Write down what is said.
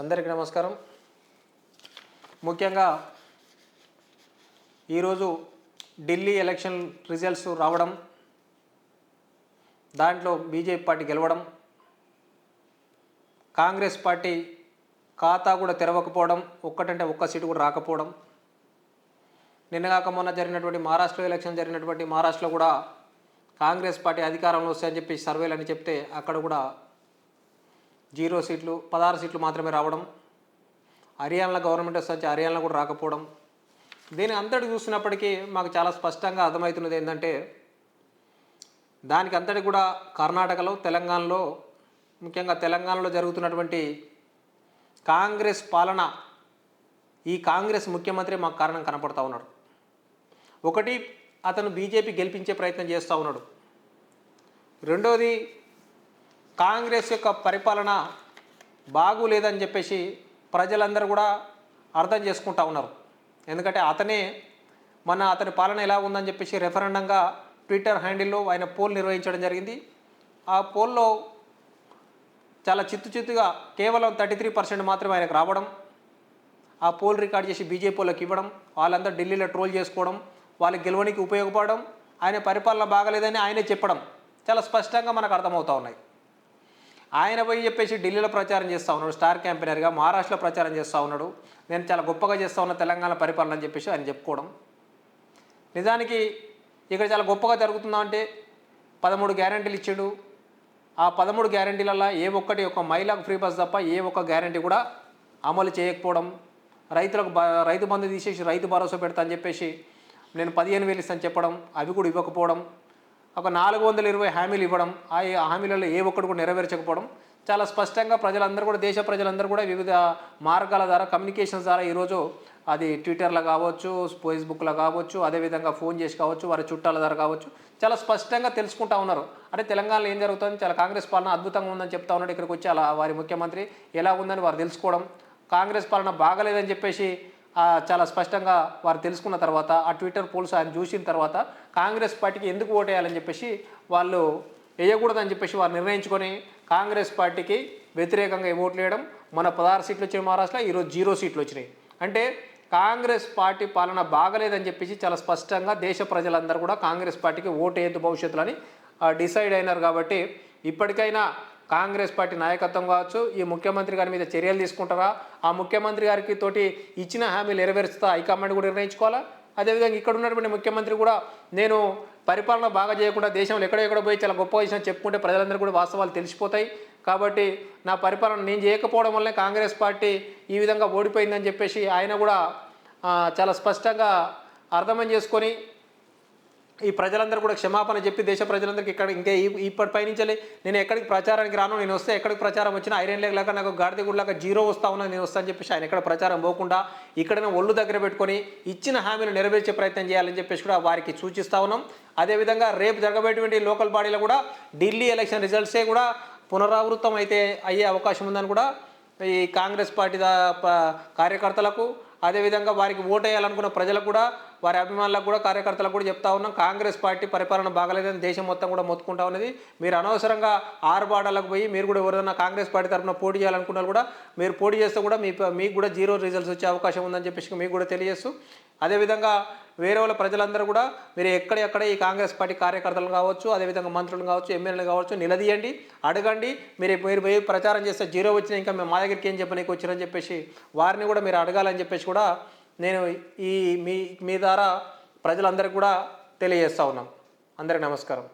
అందరికీ నమస్కారం. ముఖ్యంగా ఈరోజు ఢిల్లీ ఎలక్షన్ రిజల్ట్స్ రావడం దాంట్లో బీజేపీ పార్టీ గెలవడం కాంగ్రెస్ పార్టీ ఖాతా కూడా తెరవకపోవడం ఒక్కటంటే ఒక్క సీటు కూడా రాకపోవడం. నిన్నగాక మొన్న జరిగినటువంటి మహారాష్ట్ర ఎలక్షన్ జరిగినటువంటి మహారాష్ట్రలో కూడా కాంగ్రెస్ పార్టీ అధికారంలో వస్తాయని చెప్పి సర్వేలు అని చెప్తే అక్కడ కూడా జీరో సీట్లు పదహారు సీట్లు మాత్రమే రావడం హర్యానాలో గవర్నమెంట్ వస్తే హర్యానాలో కూడా రాకపోవడం. దీని అంతటి చూసినప్పటికీ మాకు చాలా స్పష్టంగా అర్థమవుతున్నది ఏంటంటే దానికి అంతటి కూడా కర్ణాటకలో తెలంగాణలో ముఖ్యంగా తెలంగాణలో జరుగుతున్నటువంటి కాంగ్రెస్ పాలన ఈ కాంగ్రెస్ ముఖ్యమంత్రి మాకు కారణం కనపడుతూ ఉన్నాడు. ఒకటి అతను బీజేపీ గెలిపించే ప్రయత్నం చేస్తూ ఉన్నాడు. రెండోది కాంగ్రెస్ యొక్క పరిపాలన బాగులేదని చెప్పేసి ప్రజలందరూ కూడా అర్థం చేసుకుంటా ఉన్నారు. ఎందుకంటే అతనే మన అతని పాలన ఎలా ఉందని చెప్పేసి రెఫరెండంగా ట్విట్టర్ హ్యాండిల్లో ఆయన పోల్ నిర్వహించడం జరిగింది. ఆ పోల్లో చాలా చిత్తు చిత్తుగా కేవలం థర్టీ త్రీ పర్సెంట్ మాత్రమే ఆయనకు రావడం ఆ పోల్ రికార్డ్ చేసి బీజేపీలోకి ఇవ్వడం వాళ్ళంతా ఢిల్లీలో ట్రోల్ చేసుకోవడం వాళ్ళకి గెలవనికి ఉపయోగపడడం ఆయన పరిపాలన బాగలేదని ఆయనే చెప్పడం చాలా స్పష్టంగా మనకు అర్థమవుతా ఉన్నాయి. ఆయన పోయి చెప్పేసి ఢిల్లీలో ప్రచారం చేస్తూ ఉన్నాడు. స్టార్ క్యాంపెయినర్గా మహారాష్ట్రలో ప్రచారం చేస్తూ ఉన్నాడు. నేను చాలా గొప్పగా చేస్తూ ఉన్న తెలంగాణ పరిపాలన అని చెప్పేసి ఆయన చెప్పుకోవడం. నిజానికి ఇక్కడ చాలా గొప్పగా జరుగుతుందా అంటే పదమూడు గ్యారంటీలు ఇచ్చాడు. ఆ పదమూడు గ్యారంటీలలో ఏ ఒక్కటి ఒక మహిళకు ఫ్రీ బస్ తప్ప ఏ ఒక్క గ్యారంటీ కూడా అమలు చేయకపోవడం రైతులకు రైతు బంధు తీసేసి రైతు భరోసా పెడతా అని చెప్పేసి నేను పదిహేను వేలు ఇస్తాను చెప్పడం అవి కూడా ఇవ్వకపోవడం ఒక నాలుగు వందల ఇరవై హామీలు ఇవ్వడం ఆ హామీలలో ఏ ఒక్కటి కూడా నెరవేర్చకపోవడం చాలా స్పష్టంగా ప్రజలందరూ కూడా దేశ ప్రజలందరూ కూడా వివిధ మార్గాల ద్వారా కమ్యూనికేషన్స్ ద్వారా ఈరోజు అది ట్విట్టర్లో కావచ్చు ఫేస్బుక్లో కావచ్చు అదేవిధంగా ఫోన్ చేసి కావచ్చు వారి చుట్టాల ద్వారా కావచ్చు చాలా స్పష్టంగా తెలుసుకుంటా ఉన్నారు. అంటే తెలంగాణలో ఏం జరుగుతుంది? చాలా కాంగ్రెస్ పాలన అద్భుతంగా ఉందని చెప్తా ఉన్నాడు ఇక్కడికి వచ్చి అలా వారి ముఖ్యమంత్రి. ఎలా ఉందని వారు తెలుసుకోవడం కాంగ్రెస్ పాలన బాగలేదని చెప్పేసి చాలా స్పష్టంగా వారు తెలుసుకున్న తర్వాత ఆ ట్విట్టర్ పోల్స్ ఆయన చూసిన తర్వాత కాంగ్రెస్ పార్టీకి ఎందుకు ఓటేయాలని చెప్పేసి వాళ్ళు వేయకూడదని చెప్పేసి వారు నిర్ణయించుకొని కాంగ్రెస్ పార్టీకి వ్యతిరేకంగా ఓట్లు వేయడం మన పదహారు సీట్లు వచ్చిన మహారాష్ట్రలో ఈరోజు జీరో సీట్లు వచ్చినాయి. అంటే కాంగ్రెస్ పార్టీ పాలన బాగలేదని చెప్పేసి చాలా స్పష్టంగా దేశ ప్రజలందరూ కూడా కాంగ్రెస్ పార్టీకి ఓటు భవిష్యత్తులో అని డిసైడ్ అయినారు కాబట్టి ఇప్పటికైనా కాంగ్రెస్ పార్టీ నాయకత్వం కావచ్చు ఈ ముఖ్యమంత్రి గారి మీద చర్యలు తీసుకుంటారా? ఆ ముఖ్యమంత్రి గారికి తోటి ఇచ్చిన హామీలు నెరవేరుస్తా హైకమాండ్ కూడా నిర్ణయించుకోవాలా? అదేవిధంగా ఇక్కడ ఉన్నటువంటి ముఖ్యమంత్రి కూడా నేను పరిపాలన బాగా చేయకుండా దేశంలో ఎక్కడెక్కడ పోయి చాలా గొప్ప విషయం చెప్పుకుంటే ప్రజలందరూ కూడా వాస్తవాలు తెలిసిపోతాయి. కాబట్టి నా పరిపాలన నేను చేయకపోవడం వల్లే కాంగ్రెస్ పార్టీ ఈ విధంగా ఓడిపోయిందని చెప్పేసి ఆయన కూడా చాలా స్పష్టంగా అర్థం చేసుకొని ఈ ప్రజలందరూ కూడా క్షమాపణ చెప్పి దేశ ప్రజలందరికీ ఇక్కడ ఇంకా ఇప్పటి పైనుంచి నేను ఎక్కడికి ప్రచారానికి రాను నేను వస్తే ఎక్కడికి ప్రచారం వచ్చినా ఐరన్ లేక లేక నాకు గాడిద గుడిలాగా జీరో వస్తా ఉన్నా నేను వస్తా అని చెప్పేసి ఆయన ఎక్కడ ప్రచారం పోకుండా ఇక్కడనే ఒళ్ళు దగ్గర పెట్టుకొని ఇచ్చిన హామీలు నెరవేర్చే ప్రయత్నం చేయాలని చెప్పేసి కూడా వారికి సూచిస్తా ఉన్నాం. అదేవిధంగా రేపు జరగబోయేటువంటి లోకల్ బాడీలో కూడా ఢిల్లీ ఎలక్షన్ రిజల్ట్సే కూడా పునరావృతం అయితే అయ్యే అవకాశం ఉందని కూడా ఈ కాంగ్రెస్ పార్టీ కార్యకర్తలకు అదేవిధంగా వారికి ఓటేయాలనుకున్న ప్రజలకు కూడా వారి అభిమానులకు కూడా కార్యకర్తలకు కూడా చెప్తా ఉన్నాం. కాంగ్రెస్ పార్టీ పరిపాలన బాగలేదని దేశం మొత్తం కూడా మొత్తుకుంటా ఉన్నది. మీరు అనవసరంగా ఆరుబాటలకు పోయి మీరు కూడా ఎవరైనా కాంగ్రెస్ పార్టీ తరఫున పోటీ చేయాలనుకున్నా కూడా మీరు పోటీ చేస్తే కూడా మీ మీకు కూడా జీరో రిజల్ట్స్ వచ్చే అవకాశం ఉందని చెప్పేసి మీకు కూడా తెలియజేస్తూ అదేవిధంగా వేరే వాళ్ళ ప్రజలందరూ కూడా మీరు ఎక్కడెక్కడ ఈ కాంగ్రెస్ పార్టీ కార్యకర్తలు కావచ్చు అదేవిధంగా మంత్రులు కావచ్చు ఎమ్మెల్యేలు కావచ్చు నిలదీయండి అడగండి. మీరు మీరు ప్రచారం చేస్తే జీరో వచ్చినా ఇంకా మేము మా దగ్గరికి ఏం చెప్పనీకి వచ్చారని చెప్పేసి వారిని కూడా మీరు అడగాలని చెప్పేసి కూడా నేను ఈ మీ మీ ద్వారా ప్రజలందరికీ కూడా తెలియజేస్తా ఉన్నాం. అందరికీ నమస్కారం.